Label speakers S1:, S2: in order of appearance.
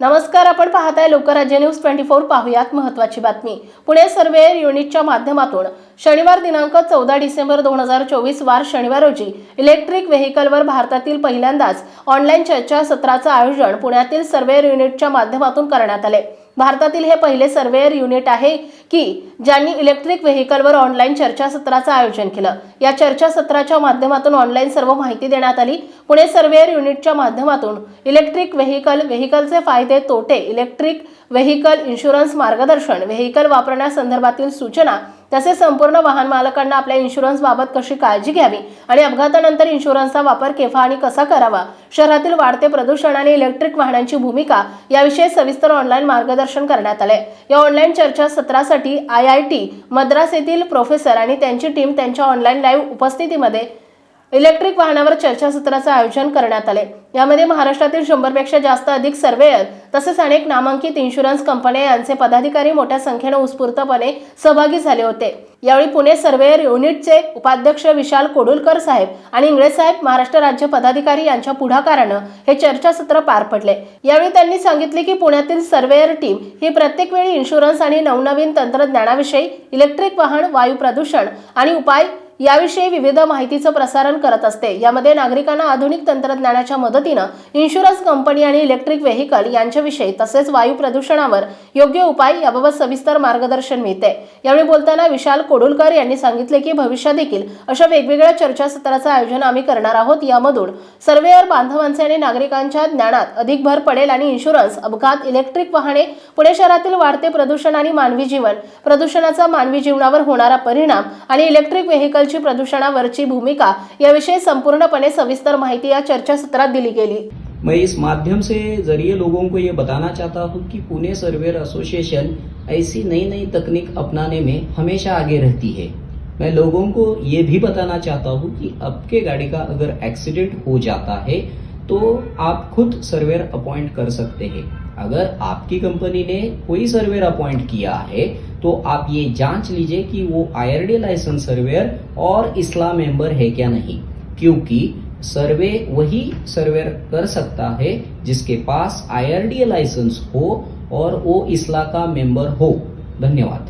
S1: नमस्कार आपण पाहताय लोकराज्य न्यूज ट्वेंटी फोर पाहूयात महत्वाची बातमी. पुणे सर्वेअर युनिटच्या माध्यमातून शनिवार दिनांक चौदा डिसेंबर दोन हजार चोवीस वार शनिवार रोजी इलेक्ट्रिक व्हेकलवर भारतातील पहिल्यांदाच ऑनलाईन चर्चासत्राचं आयोजन पुण्यातील सर्वेअर युनिटच्या माध्यमातून करण्यात आले. भारतातील हे पहिले सर्वेअर युनिट आहे की ज्यांनी इलेक्ट्रिक व्हेकलवर ऑनलाईन चर्चासत्राचं आयोजन केलं. या चर्चासत्राच्या माध्यमातून ऑनलाईन सर्व माहिती देण्यात आली. पुणे सर्वेअर युनिटच्या माध्यमातून इलेक्ट्रिक व्हेकल व्हेकलचे फायदे तोटे इलेक्ट्रिक व्हेकल इन्शुरन्स मार्गदर्शन व्हेकल वापरण्यासंदर्भातील सूचना तसेच संपूर्ण वाहन मालकांना आपल्या इन्शुरन्स बाबत कशी काळजी घ्यावी आणि अपघातानंतर इन्शुरन्सचा वापर केव्हा आणि कसा करावा? शहरातील वाढते प्रदूषण आणि इलेक्ट्रिक वाहनांची भूमिका याविषयी सविस्तर ऑनलाईन मार्गदर्शन करण्यात आले या ऑनलाईन चर्चासत्रासाठी आय आय टी मद्रास येथील प्रोफेसर आणि त्यांची टीम त्यांच्या ऑनलाईन लाईव्ह उपस्थितीमध्ये इलेक्ट्रिक वाहनावर चर्चासत्राचं आयोजन करण्यात आले. यामध्ये महाराष्ट्रातील शंभरपेक्षा जास्त अधिक सर्वेयर तसेच अनेक नामांकित इन्शुरन्स कंपन्या यांचे पदाधिकारी मोठ्या संख्येने उत्स्फूर्तपणे सहभागी झाले होते. यावेळी पुणे सर्वेयर युनिटचे उपाध्यक्ष विशाल कोडुलकर साहेब आणि इंगळे साहेब महाराष्ट्र राज्य पदाधिकारी यांच्या पुढाकारानं हे चर्चासत्र पार पडले. यावेळी त्यांनी सांगितले की पुण्यातील सर्वेयर टीम ही प्रत्येक वेळी इन्शुरन्स आणि नवनवीन तंत्रज्ञानाविषयी इलेक्ट्रिक वाहन वायू प्रदूषण आणि उपाय याविषयी विविध माहितीचं प्रसारण करत असते. यामध्ये नागरिकांना आधुनिक तंत्रज्ञानाच्या मदतीनं इन्शुरन्स कंपनी आणि इलेक्ट्रिक व्हेकल यांच्याविषयी तसेच वायू प्रदूषणावर योग्य उपाय याबाबत सविस्तर मार्गदर्शन मिळते. यावेळी बोलताना विशाल कोडुलकर यांनी सांगितले की भविष्यात देखील अशा वेगवेगळ्या चर्चासत्राचं आयोजन आम्ही करणार आहोत. यामधून सर्वेअर बांधवांचे आणि नागरिकांच्या ज्ञानात अधिक भर पडेल आणि इन्शुरन्स अपघात इलेक्ट्रिक वाहने पुणे शहरातील वाढते प्रदूषण आणि मानवी जीवन प्रदूषणाचा मानवी जीवनावर होणारा परिणाम आणि इलेक्ट्रिक व्हेकलची प्रदूषणावरची भूमिका याविषयी संपूर्णपणे सविस्तर माहिती या चर्चासत्रात दिली गेली.
S2: मैं इस माध्यम से जरिए लोगों को ये बताना चाहता हूँ कि पुणे सर्वेयर एसोसिएशन ऐसी नई नई तकनीक अपनाने में हमेशा आगे रहती है। मैं लोगों को ये भी बताना चाहता हूँ कि आपके गाड़ी का अगर एक्सीडेंट हो जाता है तो आप खुद सर्वेयर अपॉइंट कर सकते हैं। अगर आपकी कंपनी ने कोई सर्वेयर अपॉइंट किया है तो आप ये जाँच लीजिए कि वो आईआरडी लाइसेंस सर्वेयर और इस्लाम मेंबर है क्या नहीं। क्योंकि सर्वे वही सर्वेयर कर सकता है जिसके पास आईआरडी लाइसेंस हो और वो इस्ला का मेंबर हो। धन्यवाद।